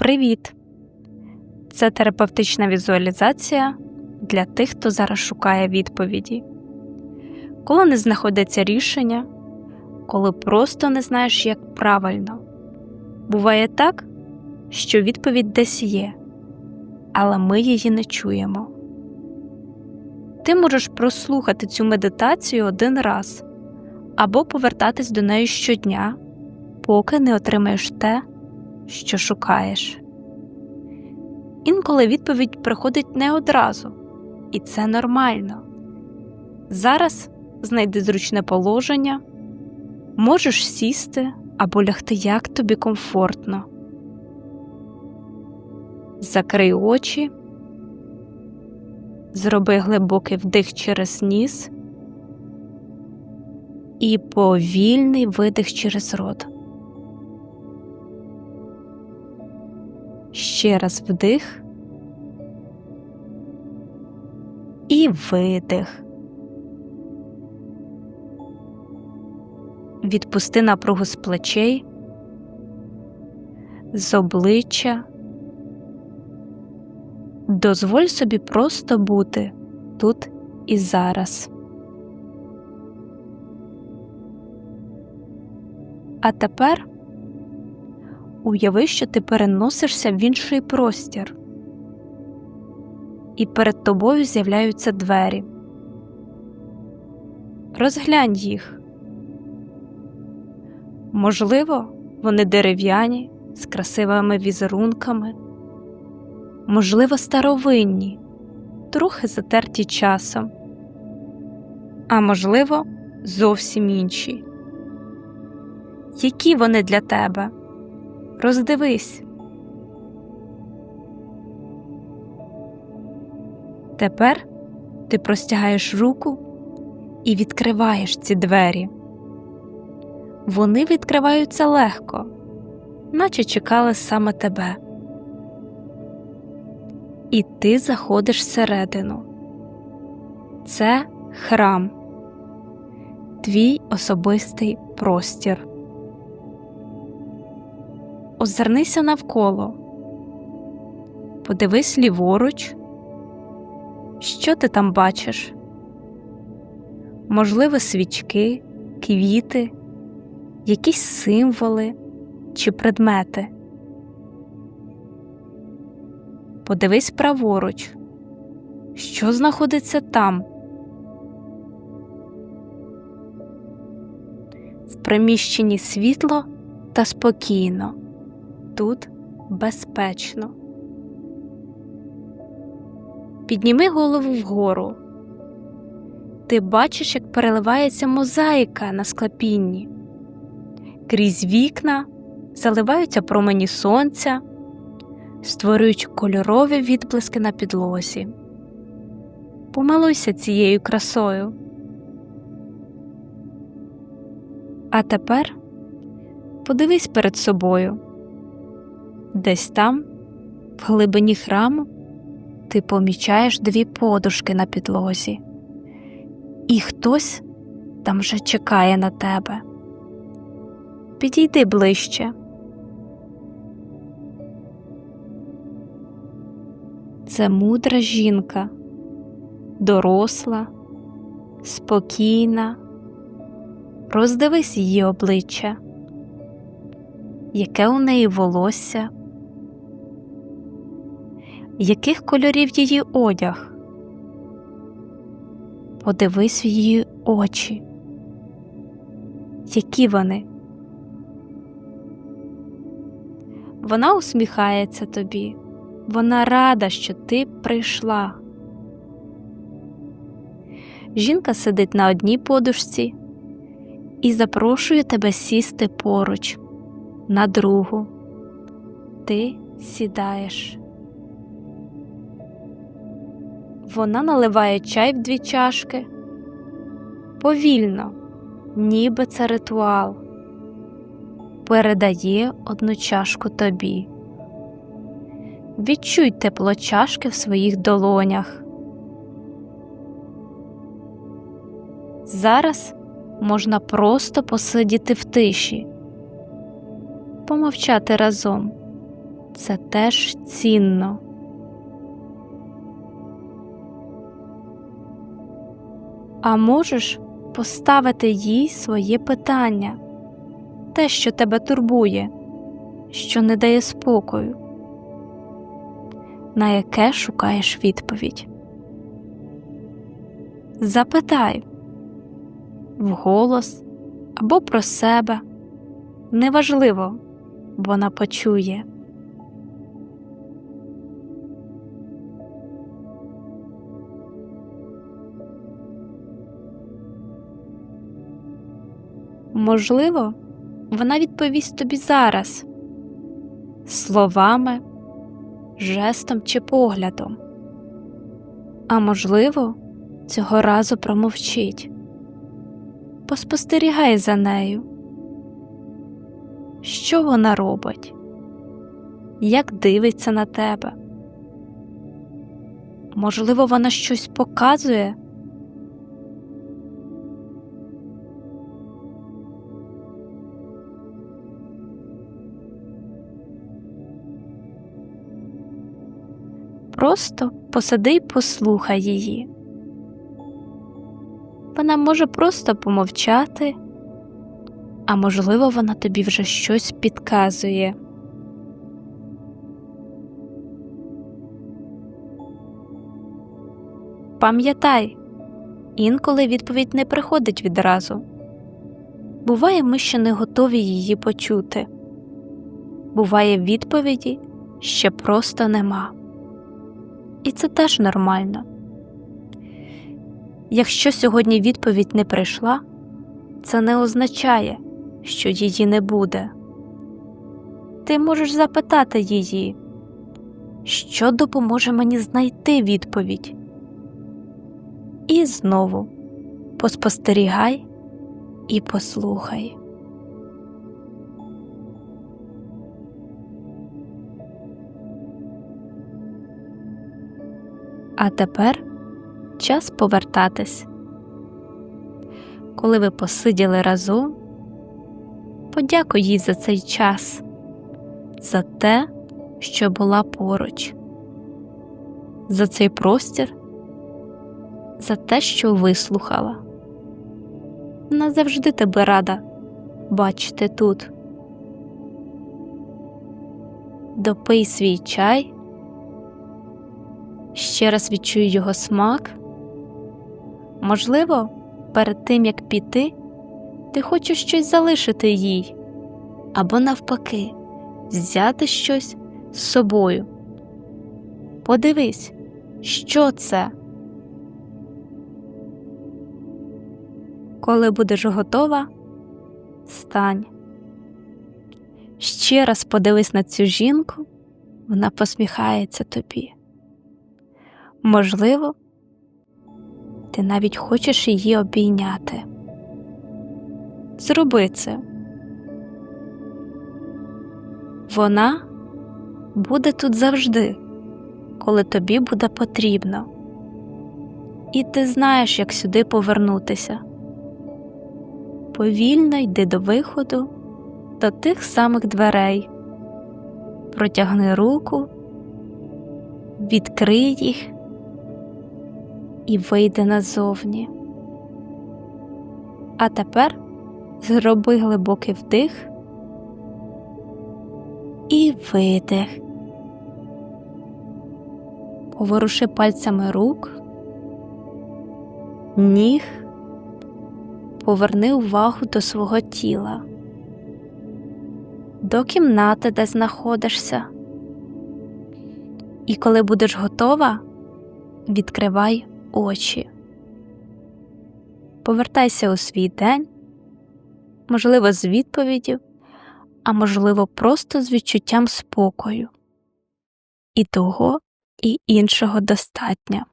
Привіт! Це терапевтична візуалізація для тих, хто зараз шукає відповіді. Коли не знаходиться рішення, коли просто не знаєш, як правильно. Буває так, що відповідь десь є, але ми її не чуємо. Ти можеш прослухати цю медитацію один раз або повертатись до неї щодня, поки не отримаєш те, що шукаєш. Інколи відповідь приходить не одразу, і це нормально. Зараз знайди зручне положення, можеш сісти або лягти як тобі комфортно. Закрий очі, зроби глибокий вдих через ніс і повільний видих через рот. Ще раз вдих і видих. Відпусти напругу з плечей, з обличчя. Дозволь собі просто бути тут і зараз. А тепер уяви, що ти переносишся в інший простір, і перед тобою з'являються двері. Розглянь їх. Можливо, вони дерев'яні з красивими візерунками, можливо, старовинні, трохи затерті часом, а можливо, зовсім інші. Які вони для тебе? Роздивись. Тепер ти простягаєш руку і відкриваєш ці двері. Вони відкриваються легко, наче чекали саме тебе. І ти заходиш всередину. Це храм, твій особистий простір. Озирнися навколо, подивись ліворуч, що ти там бачиш? Можливо, свічки, квіти, якісь символи чи предмети. Подивись праворуч, що знаходиться там. В приміщенні світло та спокійно, тут безпечно. Підніми голову вгору. Ти бачиш, як переливається мозаїка на склепінні. Крізь вікна заливаються промені сонця, створюють кольорові відблиски на підлозі. Помилуйся цією красою. А тепер подивись перед собою. Десь там, в глибині храму, ти помічаєш дві подушки на підлозі, і хтось там вже чекає на тебе. Підійди ближче. Це мудра жінка, доросла, спокійна. Роздивись її обличчя, яке у неї волосся, яких кольорів її одяг. Подивись в її очі, які вони. Вона усміхається тобі, вона рада, що ти прийшла. Жінка сидить на одній подушці і запрошує тебе сісти поруч на другу. Ти сідаєш. Вона наливає чай в дві чашки повільно, ніби це ритуал, передає одну чашку тобі. Відчуй тепло чашки в своїх долонях. Зараз можна просто посидіти в тиші, помовчати разом. це теж цінно. А можеш поставити їй своє питання, те, що тебе турбує, що не дає спокою, на яке шукаєш відповідь. Запитай вголос або про себе. Неважливо, вона почує. Можливо, вона відповість тобі зараз словами, жестом чи поглядом. А можливо, цього разу промовчить. Поспостерігай за нею. Що вона робить? Як дивиться на тебе? Можливо, вона щось показує? Просто посиди й послухай її. Вона може просто помовчати, а можливо, вона тобі вже щось підказує. Пам'ятай, інколи відповідь не приходить відразу. Буває, ми ще не готові її почути. Буває, відповіді ще просто нема. І це теж нормально. Якщо сьогодні відповідь не прийшла, це не означає, що її не буде. Ти можеш запитати її, що допоможе мені знайти відповідь. І знову поспостерігай і послухай. А тепер час повертатись. Коли ви посиділи разом, подякуй їй за цей час, за те, що була поруч, за цей простір, за те, що вислухала. Вона завжди тебе рада бачити тут. Допий свій чай ще раз відчую його смак. Можливо, перед тим як піти, ти хочеш щось залишити їй, або, навпаки, взяти щось з собою. Подивись, що це. Коли будеш готова, стань. Ще раз подивись на цю жінку, вона посміхається тобі. Можливо, ти навіть хочеш її обійняти. Зроби це. Вона буде тут завжди, коли тобі буде потрібно, і ти знаєш, як сюди повернутися. Повільно йди до виходу, до тих самих дверей, протягни руку, відкрий їх і вийде назовні. А тепер зроби глибокий вдих і видих. Поворуши пальцями рук, ніг, поверни увагу до свого тіла, до кімнати, де знаходишся. І коли будеш готова, відкривай очі. Повертайся у свій день, можливо, з відповіддю, а можливо, просто з відчуттям спокою. І того, і іншого достатньо.